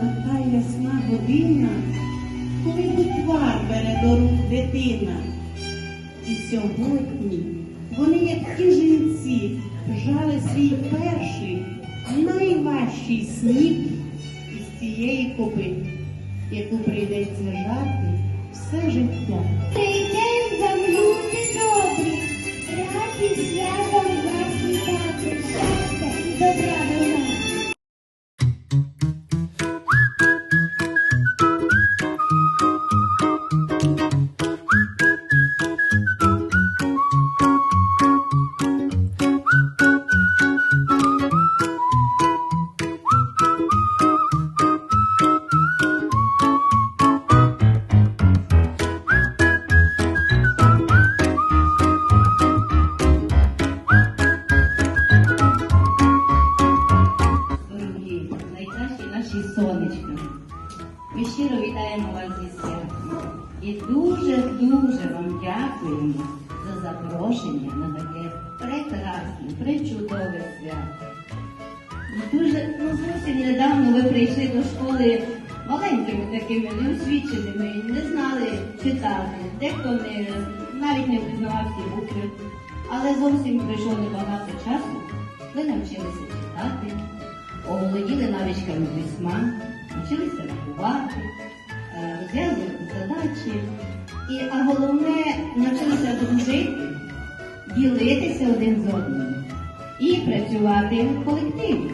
Та ясна година, коли бутвар бере до рук дитина. І сьогодні вони, як ті жінці, жали свій перший, найважчий сніп із цієї копи, яку прийдеться жати все життя. Ми щиро вітаємо вас зі святом. І дуже-дуже вам дякуємо за запрошення на таке прекрасне, причудове свято. Дуже ну, зовсім недавно ви прийшли до школи маленькими такими неосвіченими, не знали читати, дехто не, навіть не впізнавав всі букви. Але зовсім пройшло небагато часу. Ви навчилися читати, оволоділи навичками письма, навчилися рахувати, е, розв'язувати задачі. І, а головне, навчилися дружити, ділитися один з одним і працювати в колективі.